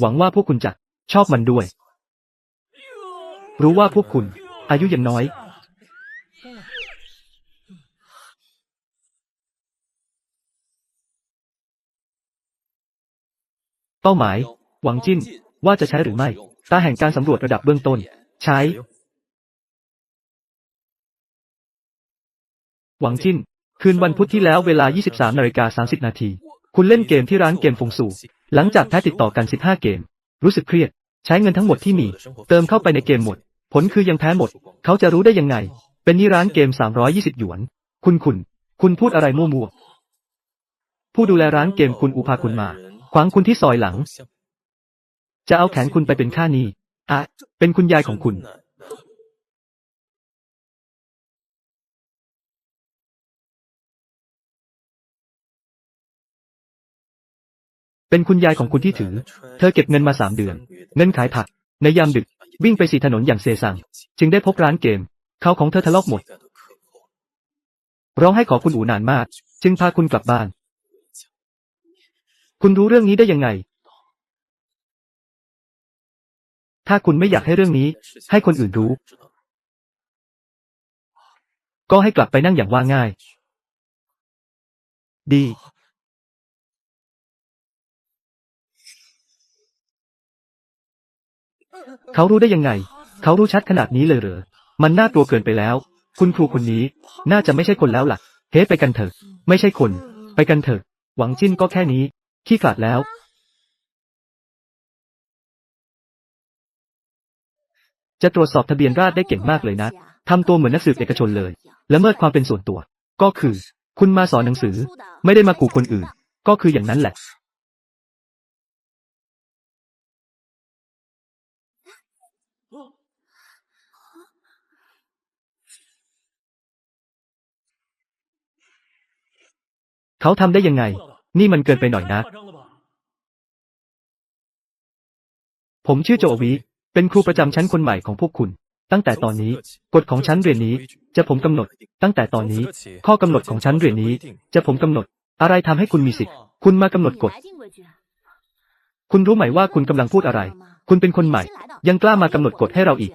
หวังว่าพวกคุณจะชอบมันด้วย รู้ว่าพวกคุณ อายุยังน้อย เป้าหมาย หวังจิ้นว่าจะใช้หรือไม่ ตาแห่งการสำรวจระดับเบื้องต้น ใช้ หวังจิ้น คืนวันพุธที่แล้วเวลา 23นาฬิกา30 นาที คุณเล่นเกมที่ร้านเกมฟงสู่ หลังจากแพ้ติดต่อกัน 15 เกม รู้สึกเครียด ใช้เงินทั้งหมดที่มี เติมเข้าไปในเกมหมด ผลคือยังแพ้หมด เขาจะรู้ได้ยังไง เป็นนี่ร้านเกม 320 หยวน คุณคุณ คุณพูดอะไรมั่วๆ ผู้ดูแลร้านเกมคุณอุพาคุณมา ขวางคุณที่ซอยหลัง จะเอาแขนคุณไปเป็นค่าหนี้อะเป็นคุณยายของคุณ เป็นคุณยายของคุณที่ถือ เธอเก็บเงินมาสามเดือน เงินขายผัก ในยามดึก วิ่งไปสีถนนอย่างเซซัง จึงได้พบร้านเกม เขาของเธอทะลอกหมด ร้องให้ขอคุณอูนานมาก จึงพาคุณกลับบ้าน คุณรู้เรื่องนี้ได้ยังไง ถ้าคุณไม่อยากให้เรื่องนี้ ให้คนอื่นรู้ ก็ให้กลับไปนั่งอย่างว่าง่าย ดี เขารู้ได้ยังไง เขารู้ชัดขนาดนี้เลยเหรอ มันน่ากลัวเกินไปแล้ว คุณครูคนนี้ น่าจะไม่ใช่คนแล้วล่ะ เฮ้ไปกันเถอะ ไม่ใช่คน ไปกันเถอะ หวังจิ้นก็แค่นี้ ขี้ขลาดแล้ว จะตรวจสอบทะเบียนราษฎรได้เก่งมากเลยนะ ทำตัวเหมือนนักสืบเอกชนเลย และเมิดความเป็นส่วนตัว ก็คือ คุณมาสอนหนังสือ ไม่ได้มาขู่คนอื่น ก็คืออย่างนั้นแหละ เขาทำได้ยังไง นี่มันเกินไปหน่อยนะ ผมชื่อโจวีเป็นครูประจำชั้นคนใหม่ของพวกคุณ ตั้งแต่ตอนนี้ กฎของชั้นเรียนนี้ จะผมกำหนด ตั้งแต่ตอนนี้ ข้อกำหนดของชั้นเรียนนี้ จะผมกำหนด อะไรทำให้คุณมีสิทธิ์ คุณมากำหนดกฎ คุณรู้ไหมว่าคุณกำลังพูดอะไร คุณเป็นคนใหม่ ยังกล้ามากำหนดกฎให้เราอีก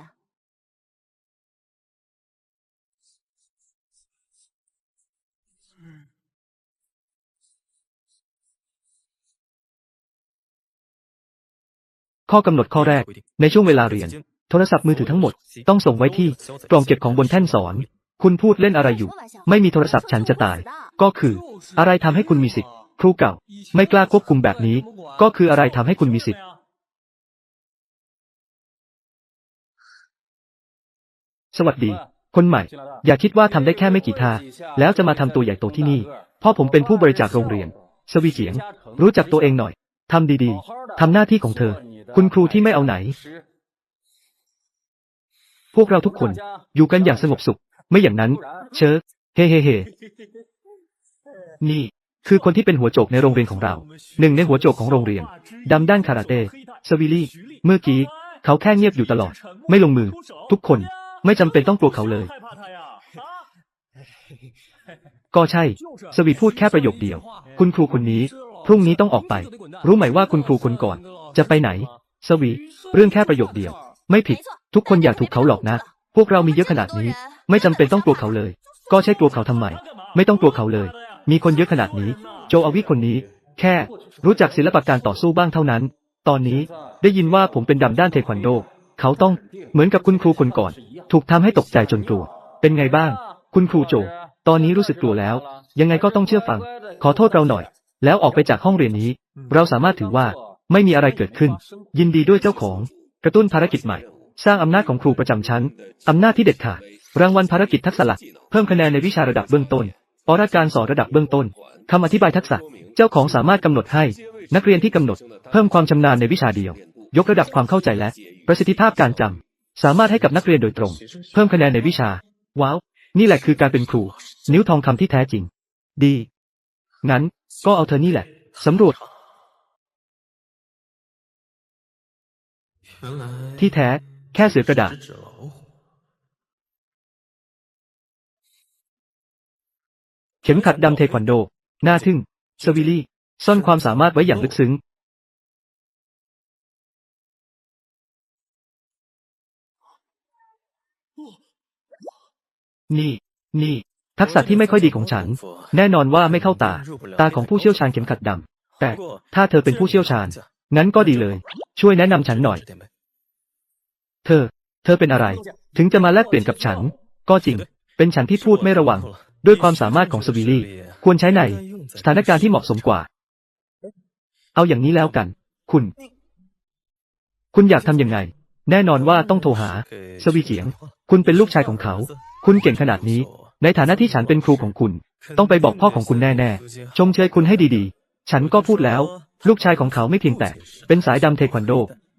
ข้อกำหนดข้อแรก ในช่วงเวลาเรียน โทรศัพท์มือถือทั้งหมด ต้องส่งไว้ที่กล่องเก็บของบนแท่นสอน คุณพูดเล่นอะไรอยู่ ไม่มีโทรศัพท์ฉันจะตาย ก็คือ อะไรทำให้คุณมีสิทธิ์ ครูเก่า ไม่กล้าควบคุมแบบนี้ ก็คืออะไรทำให้คุณมีสิทธิ์ สวัสดี คนใหม่ อย่าคิดว่าทำได้แค่ไม่กี่ท่า แล้วจะมาทำตัวใหญ่โตที่นี่พ่อผมเป็นผู้บริจาคโรงเรียน สวีเจียง รู้จักตัวเองหน่อยทำดีๆทำหน้าที่ของเธอ คุณครูที่ไม่เอาไหน พวกเราทุกคนอยู่กันอย่างสงบสุข ไม่อย่างนั้น เชิญเฮ้เฮ้เฮ้นี่ คือคนที่เป็นหัวโจกในโรงเรียนของเรา หนึ่งในหัวโจกของโรงเรียนดำด้านคาราเต้สวิลี่ เมื่อกี้ เขาแค่เงียบอยู่ตลอด ไม่ลงมือ ทุกคนไม่จำเป็นต้องกลัวเขาเลย ก็ใช่ สวีพูดแค่ประโยคเดียว คุณครูคนนี้ พรุ่งนี้ต้องออกไป รู้ไหมว่าคุณครูคนก่อน จะไปไหน สวี เรื่องแค่ประโยคเดียว ไม่ผิด ทุกคนอยากถูกเขาหลอกนะ พวกเรามีเยอะขนาดนี้ ไม่จำเป็นต้องกลัวเขาเลย ก็ใช่กลัวเขาทำไม ไม่ต้องกลัวเขาเลย มีคนเยอะขนาดนี้ โจอาวิคนนี้ แค่ รู้จักศิลปะการต่อสู้บ้างเท่านั้น ตอนนี้ได้ยินว่าผมเป็นดำด้านเทควันโด เขาต้อง เหมือนกับคุณครูคนก่อน ถูกทำให้ตกใจจนกลัว เป็นไงบ้าง คุณครูโจ ตอนนี้รู้สึกกลัวแล้ว ยังไงก็ต้องเชื่อฟัง ขอโทษเราหน่อย แล้วออกไปจากห้องเรียนนี้ เราสามารถถือว่า ไม่มีอะไรเกิดขึ้น ยินดีด้วยเจ้าของ กระตุ้นภารกิจใหม่ สร้างอำนาจของครูประจำชั้น อำนาจที่เด็ดขาด รางวัลภารกิจทักษะหลัก เพิ่มคะแนนในวิชาระดับเบื้องต้นออราการสอนระดับเบื้องต้น คำอธิบายทักษะ เจ้าของสามารถกำหนดให้ นักเรียนที่กำหนด เพิ่มความชำนาญในวิชาเดียว ยกระดับความเข้าใจและ ประสิทธิภาพการจำ สามารถให้กับนักเรียนโดยตรง เพิ่มคะแนนในวิชา ว้าว นี่แหละคือการเป็นครู นิ้วทองคำที่แท้จริง ดี งั้น ก็เอาเธอนี่แหละสำรวจ ที่แท้ แค่เสือกระดาษเข็มขัดดำเทควันโด หน้าทึ่ง สวิลี่ ซ่อนความสามารถไว้อย่างลึกซึ้ง นี่ นี่ ทักษะที่ไม่ค่อยดีของฉัน แน่นอนว่าไม่เข้าตา ตาของผู้เชี่ยวชาญเข็มขัดดำ แต่ ถ้าเธอเป็นผู้เชี่ยวชาญ งั้นก็ดีเลย ช่วยแนะนำฉันหน่อย เธอ เธอเป็นอะไร ถึงจะมาแลกเปลี่ยนกับฉัน ก็จริง เป็นฉันที่พูดไม่ระวัง ด้วยความสามารถของสวีลี่ ควรใช้ในสถานการณ์ที่เหมาะสมกว่า เอาอย่างนี้แล้วกัน คุณ คุณอยากทำยังไง แน่นอนว่าต้องโทรหา สวีเฉียง คุณเป็นลูกชายของเขา คุณเก่งขนาดนี้ ในฐานะที่ฉันเป็นครูของคุณ ต้องไปบอกพ่อของคุณแน่ๆ ชมเชยคุณให้ดีๆ ฉันก็พูดแล้ว ลูกชายของเขาไม่เพียงแต่ เป็นสายดำเทควันโด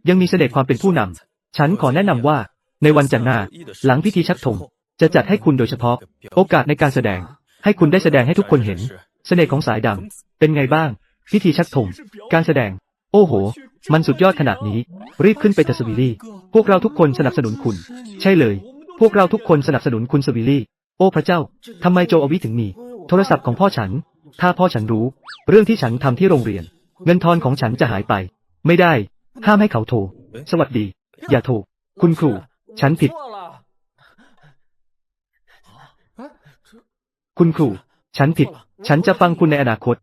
ยังมีเสน่ห์ความเป็นผู้นำ ฉันขอแนะนำว่า ในวันจันทร์หน้า หลังพิธีชักธงจะจัดให้คุณโดยเฉพาะ โอกาสในการแสดง ให้คุณได้แสดงให้ทุกคนเห็น เสน่ห์ของสายดำเป็นไงบ้าง พิธีชักธงการแสดง โอ้โห มันสุดยอดขนาดนี้ รีบขึ้นไปเถอะสวีลี่ พวกเราทุกคนสนับสนุนคุณ ใช่เลย พวกเราทุกคนสนับสนุนคุณสวีลี่ โอ้พระเจ้าทำไมโจอวิถึงมี โทรศัพท์ของพ่อฉัน ถ้าพ่อฉันรู้ เรื่องที่ฉันทำที่โรงเรียน เงินทอนของฉันจะหายไป ไม่ได้ ห้ามให้เขาโทร สวัสดี อย่าโทร คุณครู ฉันผิด คุณครู ฉันผิด ฉันจะฟังคุณในอนาคต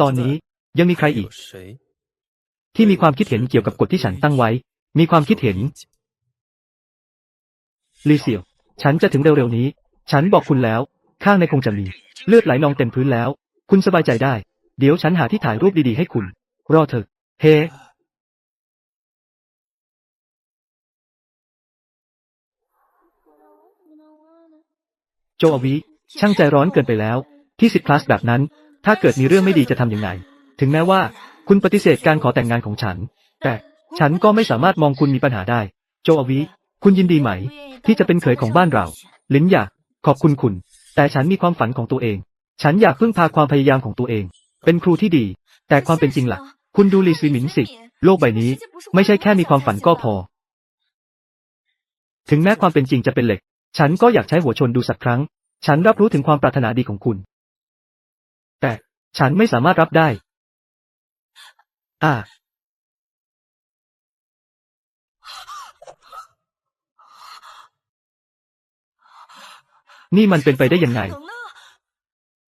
ตอนนี้ยังมีใครอีก ที่มีความคิดเห็นเกี่ยวกับกฎที่ฉันตั้งไว้ มีความคิดเห็นลีเซียวฉันจะถึงเร็วๆนี้ ฉันบอกคุณแล้ว ข้างในคงจะมี เลือดไหลนองเต็มพื้นแล้ว คุณสบายใจได้ เดี๋ยวฉันหาที่ถ่ายรูปดีๆให้คุณ รอเถอะ เฮโจอวิช่างใจร้อนเกินไปแล้ว ที่สิบคลาสแบบนั้น ถ้าเกิดมีเรื่องไม่ดีจะทำยังไง ถึงแม้ว่า คุณปฏิเสธการขอแต่งงานของฉัน แต่ ฉันก็ไม่สามารถมองคุณมีปัญหาได้ โจอวิ คุณยินดีไหม ที่จะเป็นเขยของบ้านเรา ลินอยากขอบคุณคุณ แต่ฉันมีความฝันของตัวเอง ฉันอยากพึ่งพาความพยายามของตัวเอง เป็นครูที่ดี แต่ความเป็นจริงล่ะคุณดูลีซีหมินสิ โลกใบนี้ ไม่ใช่แค่มีความฝันก็พอ ถึงแม้ความเป็นจริงจะเป็นเหล็ก ฉันก็อยากใช้หัวชนดูสักครั้ง ฉันรับรู้ถึงความปรารถนาดีของคุณ แต่ฉันไม่สามารถรับได้ อ่า นี่มันเป็นไปได้ยังไง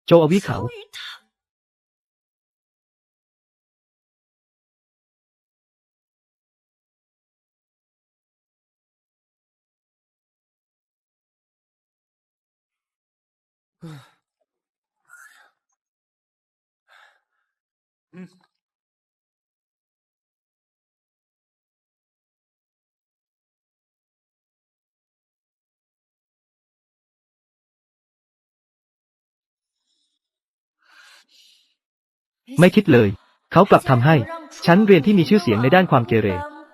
โจอวิเขา ไม่คิดเลย เขากลับทำให้ ฉันเรียนที่มีชื่อเสียงในด้านความเกเร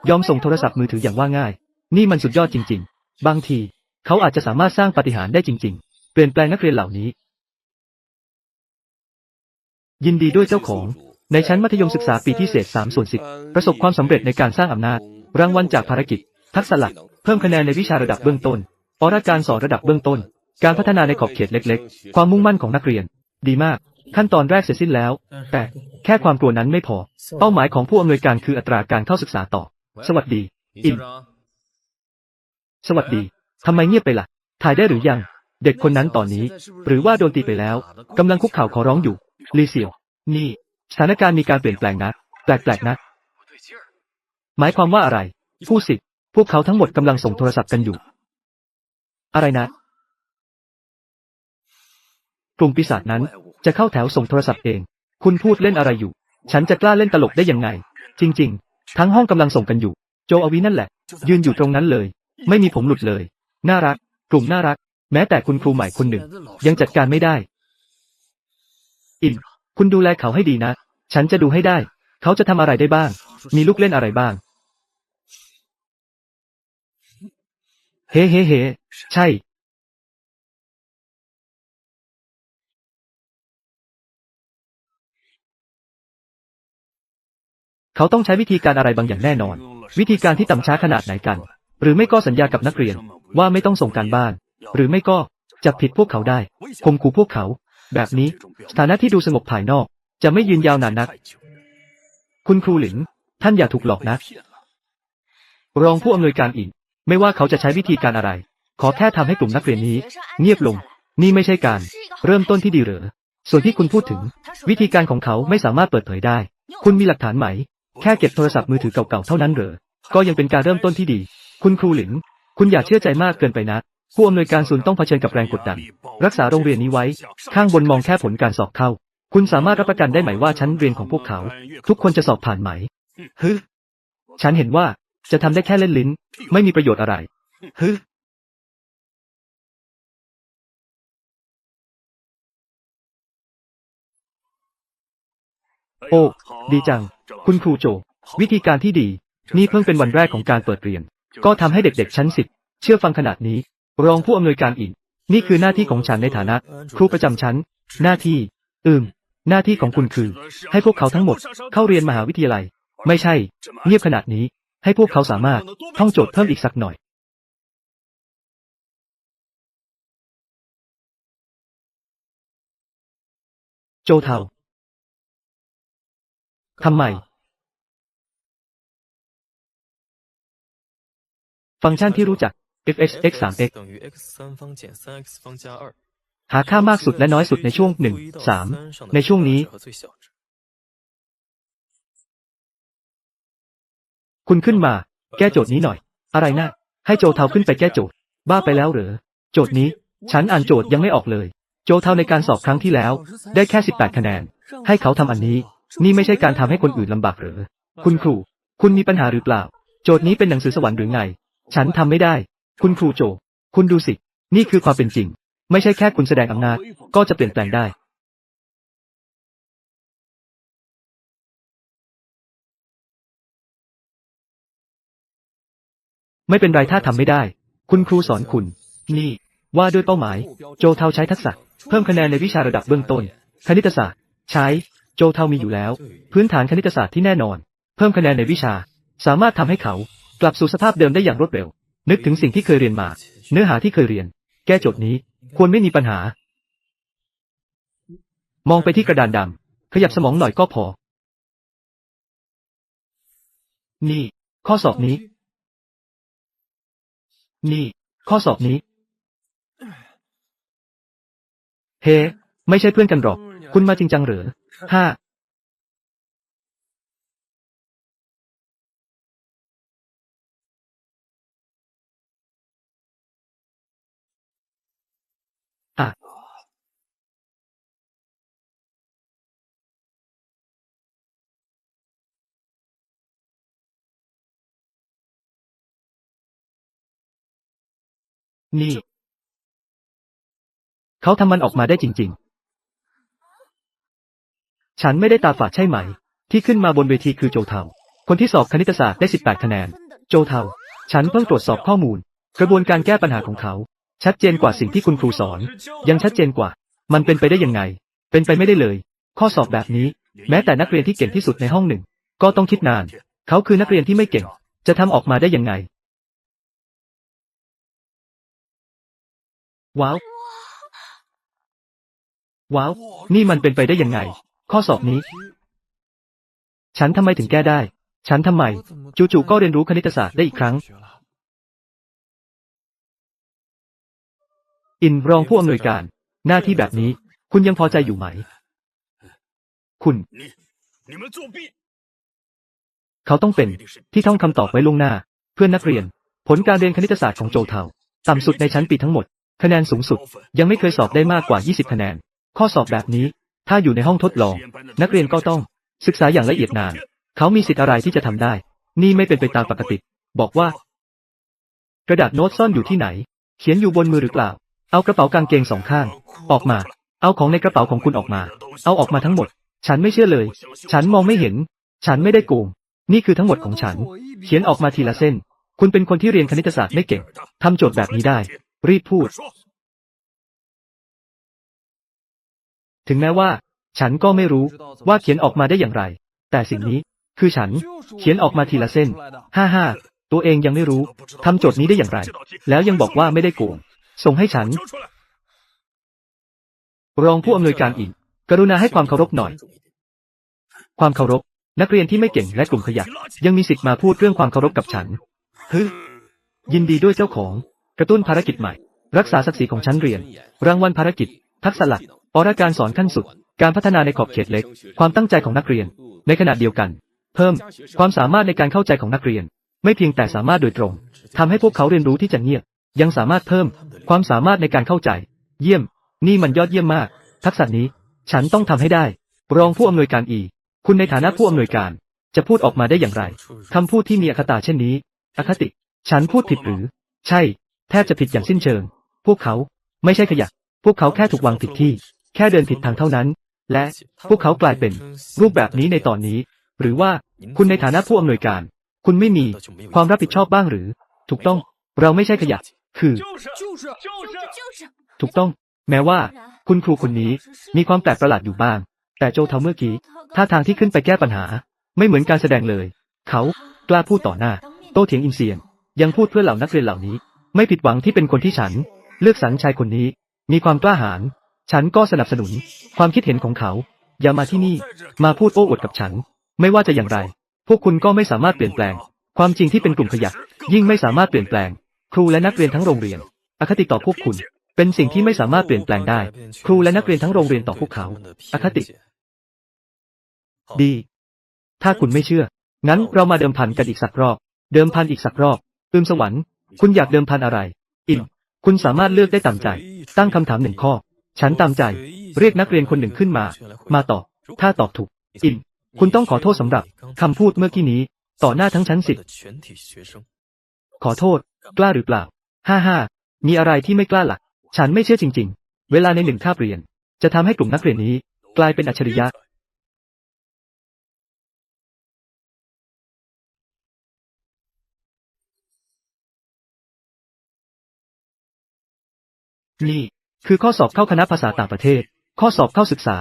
ยอมส่งโทรศัพท์มือถืออย่างว่าง่าย นี่มันสุดยอดจริง ๆ บางที เขาอาจจะสามารถสร้างปาฏิหาริย์ได้จริง ๆ เปลี่ยนแปลงนักเรียนเหล่านี้ ยินดีด้วยเจ้าของ ในชั้นมัธยมศึกษาปีที่เศษ3ส่วน10ประสบความสำเร็จในการสร้างอำนาจ รางวัลจากภารกิจ ทักษะหลัก เพิ่มคะแนนในวิชาระดับเบื้องต้นออร่าการสอนระดับเบื้องต้น การพัฒนาในขอบเขตเล็ก ๆ ความมุ่งมั่นของนักเรียน ดีมาก ขั้นตอนแรกเสร็จสิ้นแล้ว แต่แค่ความกลัวนั้นไม่พอ เป้าหมายของผู้อำนวยการคืออัตราการเข้าศึกษาต่อ สวัสดี อิน สวัสดีทำไมเงียบไปล่ะ ถ่ายได้หรือยัง เด็กคนนั้นตอนนี้ หรือว่าโดนตีไปแล้วกำลังคุกเข่าขอร้องอยู่ ลีเซียว นี่ สถานการณ์มีการเปลี่ยนแปลงนะ แปลกๆนะ หมายความว่าอะไร ผู้สิทธิ์พวกเขาทั้งหมดกำลังส่งโทรศัพท์กันอยู่ อะไรนะ กลุ่มปีศาจนั้น จะเข้าแถวส่งโทรศัพท์เอง คุณพูดเล่นอะไรอยู่ ฉันจะกล้าเล่นตลกได้ยังไง จริง ๆ ทั้งห้องกำลังส่งกันอยู่ โจอวีนั่นแหละ ยืนอยู่ตรงนั้นเลย ไม่มีผมหลุดเลย น่ารัก กลุ่มน่ารัก แม้แต่คุณครูใหม่คนหนึ่ง ยังจัดการไม่ได้ อิน คุณดูแลเขาให้ดีนะ ฉันจะดูให้ได้ เขาจะทำอะไรได้บ้าง มีลูกเล่นอะไรบ้าง เฮ้เฮ้เฮ้ใช่ เขาต้องใช้วิธีการอะไรบางอย่างแน่นอน วิธีการที่ต่ำช้าขนาดไหนกัน หรือไม่ก็สัญญากับนักเรียน ว่าไม่ต้องส่งการบ้าน หรือไม่ก็จับผิดพวกเขาได้ข่มขู่พวกเขา แบบนี้สถานะที่ดูสงบภายนอก จะไม่ยืนยาวนานนัก คุณครูหลินท่านอย่าถูกหลอกนะรองผู้อำนวยการอิงไม่ว่าเขาจะใช้วิธีการอะไร ขอแค่ทำให้กลุ่มนักเรียนนี้ เงียบลง นี่ไม่ใช่การ เริ่มต้นที่ดีหรือส่วนที่คุณพูดถึง วิธีการของเขาไม่สามารถเปิดเผยได้ คุณมีหลักฐานไหม แค่เก็บโทรศัพท์มือถือเก่าๆเท่านั้นเหรอ ก็ยังเป็นการเริ่มต้นที่ดี คุณครูหลิน คุณอย่าเชื่อใจมากเกินไปนะ ผู้อำนวยการศูนย์ต้องเผชิญกับแรงกดดัน รักษาโรงเรียนนี้ไว้ ข้างบนมองแค่ผลการสอบเข้า คุณสามารถรับประกันได้ไหมว่าชั้นเรียนของพวกเขา ทุกคนจะสอบผ่านไหมฮึฉันเห็นว่าจะทำได้แค่เล่นลิ้น ไม่มีประโยชน์อะไรฮึโอ้ ดีจัง คุณครูโจ วิธีการที่ดี นี่เพิ่งเป็นวันแรกของการเปิดเรียน ก็ทำให้เด็กๆชั้นสิบเชื่อฟังขนาดนี้ รองผู้อำนวยการอีกนี่คือหน้าที่ของฉันในฐานะ ครูประจำชั้น หน้าที่ อืม หน้าที่ของคุณคือ ให้พวกเขาทั้งหมด เข้าเรียนมหาวิทยาลัย ไม่ใช่ เงียบขนาดนี้ ให้พวกเขาสามารถท่องโจทย์เพิ่มอีกสักหน่อยโจเทาทำไม ฟังก์ชันที่รู้จัก f(x) x 3 x หาค่ามากสุดและน้อยสุดในช่วง 1 3 ในช่วงนี้ คุณขึ้นมา แก้โจทย์นี้หน่อย อะไรนะ ให้โจเทาขึ้นไปแก้โจทย์ บ้าไปแล้วเหรอ โจทย์นี้ ฉันอ่านโจทย์ยังไม่ออกเลย โจเทาในการสอบครั้งที่แล้ว ได้แค่ 18 คะแนน ให้เขาทำอันนี้ นี่ไม่ใช่การทำให้คนอื่นลำบากหรอคุณครู คุณมีปัญหาหรือเปล่า โจทย์นี้เป็นหนังสือสวรรค์หรือไง ฉันทำไม่ได้ คุณครูโจ คุณดูสิ นี่คือความเป็นจริง ไม่ใช่แค่คุณแสดงอำนาจ ก็จะเปลี่ยนแปลงได้ ไม่เป็นไรถ้าทำไม่ได้ คุณครูสอนคุณ นี่ ว่าด้วยเป้าหมาย โจเทาใช้ทักษะ เพิ่มคะแนนในวิชาระดับเบื้องต้น คณิตศาสตร์ ใช้ โจเทามีอยู่แล้ว พื้นฐานคณิตศาสตร์ที่แน่นอน เพิ่มคะแนนในวิชา สามารถทำให้เขา กลับสู่สภาพเดิมได้อย่างรวดเร็ว นึกถึงสิ่งที่เคยเรียนมา เนื้อหาที่เคยเรียน แก้โจทย์นี้ ควรไม่มีปัญหา มองไปที่กระดานดำขยับสมองหน่อยก็พอ นี่ ข้อสอบนี้ นี่ ข้อสอบนี้ เฮ้ ไม่ใช่เพื่อนกันหรอก คุณมาจริงจังเหรอห้า นี่ เขาทำมันออกมาได้จริง ๆ ฉันไม่ได้ตาฝาดใช่ไหม ที่ขึ้นมาบนเวทีคือโจเทาคนที่สอบคณิตศาสตร์ได้ 18 คะแนน โจเทาฉันเพิ่งตรวจสอบข้อมูล กระบวนการแก้ปัญหาของเขา ชัดเจนกว่าสิ่งที่คุณครูสอน ยังชัดเจนกว่า มันเป็นไปได้ยังไง เป็นไปไม่ได้เลย ข้อสอบแบบนี้ แม้แต่นักเรียนที่เก่งที่สุดในห้องหนึ่ง ก็ต้องคิดนาน เขาคือนักเรียนที่ไม่เก่ง จะทำออกมาได้ยังไง ว้าว ว้าว นี่มันเป็นไปได้ยังไง ข้อสอบนี้ ฉันทำไมถึงแก้ได้ ฉันทำไม จู่ๆก็เรียนรู้คณิตศาสตร์ได้อีกครั้ง อินรองผู้อำนวยการ หน้าที่แบบนี้ คุณยังพอใจอยู่ไหม คุณ เขาต้องเป็นที่ท่องคำตอบไว้ล่วงหน้า เพื่อนนักเรียน ผลการเรียนคณิตศาสตร์ของโจเทาต่ำสุดในชั้นปีทั้งหมด คะแนนสูงสุด ยังไม่เคยสอบได้มากกว่า 20 คะแนน ข้อสอบแบบนี้ ถ้าอยู่ในห้องทดลอง นักเรียนก็ต้อง ศึกษาอย่างละเอียดนาน เขามีสิทธิ์อะไรที่จะทำได้ นี่ไม่เป็นไปตามปกติ บอกว่า กระดาษโน้ตซ่อนอยู่ที่ไหน เขียนอยู่บนมือหรือเปล่า เอากระเป๋ากางเกงสองข้าง ออกมา เอาของในกระเป๋าของคุณออกมา เอาออกมาทั้งหมด ฉันไม่เชื่อเลย ฉันมองไม่เห็น ฉันไม่ได้โกง นี่คือทั้งหมดของฉัน เขียนออกมาทีละเส้น คุณเป็นคนที่เรียนคณิตศาสตร์ไม่เก่ง ทำโจทย์แบบนี้ได้ รีบพูด ถึงแม้ว่า ฉันก็ไม่รู้ว่าเขียนออกมาได้อย่างไร แต่สิ่งนี้ คือฉัน เขียนออกมาทีละเส้น ห้าห้า ตัวเองยังไม่รู้ ทำโจทย์นี้ได้อย่างไร แล้วยังบอกว่าไม่ได้โกง ส่งให้ฉัน รองผู้อำนวยการอีก กรุณาให้ความเคารพหน่อย ความเคารพ นักเรียนที่ไม่เก่งและกลุ่มขยะ ยังมีสิทธิ์มาพูดเรื่องความเคารพกับฉันฮึยินดีด้วยเจ้าของ กระตุ้นภารกิจใหม่ รักษาศักดิ์ศรีของชั้นเรียน รางวัลภารกิจ ทักษะหลักออราการสอนขั้นสุด การพัฒนาในขอบเขตเล็ก ความตั้งใจของนักเรียน ในขณะเดียวกัน เพิ่ม ความสามารถในการเข้าใจของนักเรียน ไม่เพียงแต่สามารถโดยตรงทำให้พวกเขาเรียนรู้ที่จะเงียบ ยังสามารถเพิ่ม ความสามารถในการเข้าใจ เยี่ยม นี่มันยอดเยี่ยมมาก ทักษะนี้ ฉันต้องทำให้ได้ รองผู้อำนวยการอี คุณในฐานะผู้อำนวยการ จะพูดออกมาได้อย่างไรคำพูดที่มีอคตาเช่นนี้ อคติ ฉันพูดผิดหรือ ใช่ แทบจะผิดอย่างสิ้นเชิง พวกเขาไม่ใช่ขยะ พวกเขาแค่ถูกวางผิดที่ แค่เดินผิดทางเท่านั้น และพวกเขากลายเป็นรูปแบบนี้ในตอนนี้ หรือว่าคุณในฐานะผู้อำนวยการ คุณไม่มีความรับผิดชอบบ้างหรือ ถูกต้องเราไม่ใช่ขยะ คือถูกต้อง แม้ว่า คุณครูคนนี้มีความแปลกประหลาดอยู่บ้าง แต่โจทาเมื่อกี้ท่าทางที่ขึ้นไปแก้ปัญหา ไม่เหมือนการแสดงเลย เขากล้าพูดต่อหน้า โต้เถียงอินเซียง ยังพูดเพื่อเหล่านักเรียนเหล่านี้ ไม่ผิดหวังที่เป็นคนที่ฉัน เลือกสรรชายคนนี้ มีความกล้าหาญฉันก็สนับสนุน ความคิดเห็นของเขา อย่ามาที่นี่ มาพูดโอ้อวดกับฉัน ไม่ว่าจะอย่างไร พวกคุณก็ไม่สามารถเปลี่ยนแปลง ความจริงที่เป็นกลุ่มขยะยิ่งไม่สามารถเปลี่ยนแปลง ครูและนักเรียนทั้งโรงเรียน อคติต่อพวกคุณ เป็นสิ่งที่ไม่สามารถเปลี่ยนแปลงได้ ครูและนักเรียนทั้งโรงเรียนต่อพวกเขา อคติ ดี ถ้าคุณไม่เชื่อ งั้นเรามาเดิมพันกันอีกสักรอบ เดิมพันอีกสักรอบ อืมสวรรค์ คุณอยากเดิมพันอะไร อิน คุณสามารถเลือกได้ตามใจ ตั้งคำถามหนึ่งข้อ ฉันตามใจ เรียกนักเรียนคนหนึ่งขึ้นมา มาตอบ ถ้าตอบถูก อิน คุณต้องขอโทษสำหรับคำพูดเมื่อกี้นี้ ต่อหน้าทั้งชั้นสิขอโทษ กล้าหรือเปล่า ห้าห้า มีอะไรที่ไม่กล้าหลัก ฉันไม่เชื่อจริง ๆ เวลาในหนึ่งคาบเรียน จะทำให้กลุ่มนักเรียนนี้ กลายเป็นอัจฉริยะ นี่ คือข้อสอบเข้าคณะภาษาต่างประเทศ ข้อสอบเข้าศึกษา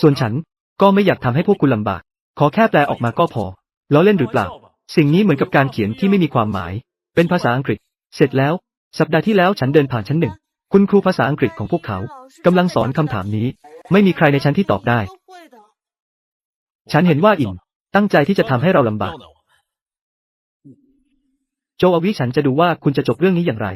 ส่วนฉันก็ไม่อยากทำให้พวกคุณลำบาก ขอแค่แปลออกมาก็พอล้อเล่นหรือเปล่า สิ่งนี้เหมือนกับการเขียนที่ไม่มีความหมาย เป็นภาษาอังกฤษ เสร็จแล้ว สัปดาห์ที่แล้วฉันเดินผ่านชั้นหนึ่ง คุณครูภาษาอังกฤษของพวกเขากำลังสอนคำถามนี้ ไม่มีใครในชั้นที่ตอบได้ ฉันเห็นว่าอินตั้งใจที่จะทำให้เราลำบาก โจอวิฉันจะดูว่าคุณจะจบเรื่องนี้อย่างไร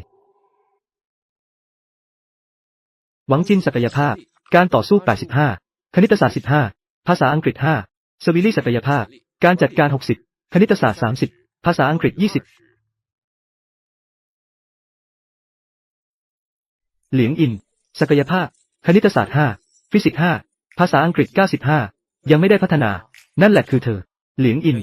หวังจินศักยภาพ การต่อสู้ 85 คณิตศาสตร์ 15 ภาษาอังกฤษ 5 สวิลลี่ศักยภาพ การจัดการ 60 คณิตศาสตร์ 30 ภาษาอังกฤษ 20 เหลียงอิน ศักยภาพ คณิตศาสตร์ 5 ฟิสิกส์ 5 ภาษาอังกฤษ 95 ยังไม่ได้พัฒนา นั่นแหละคือเธอ เหลียงอิน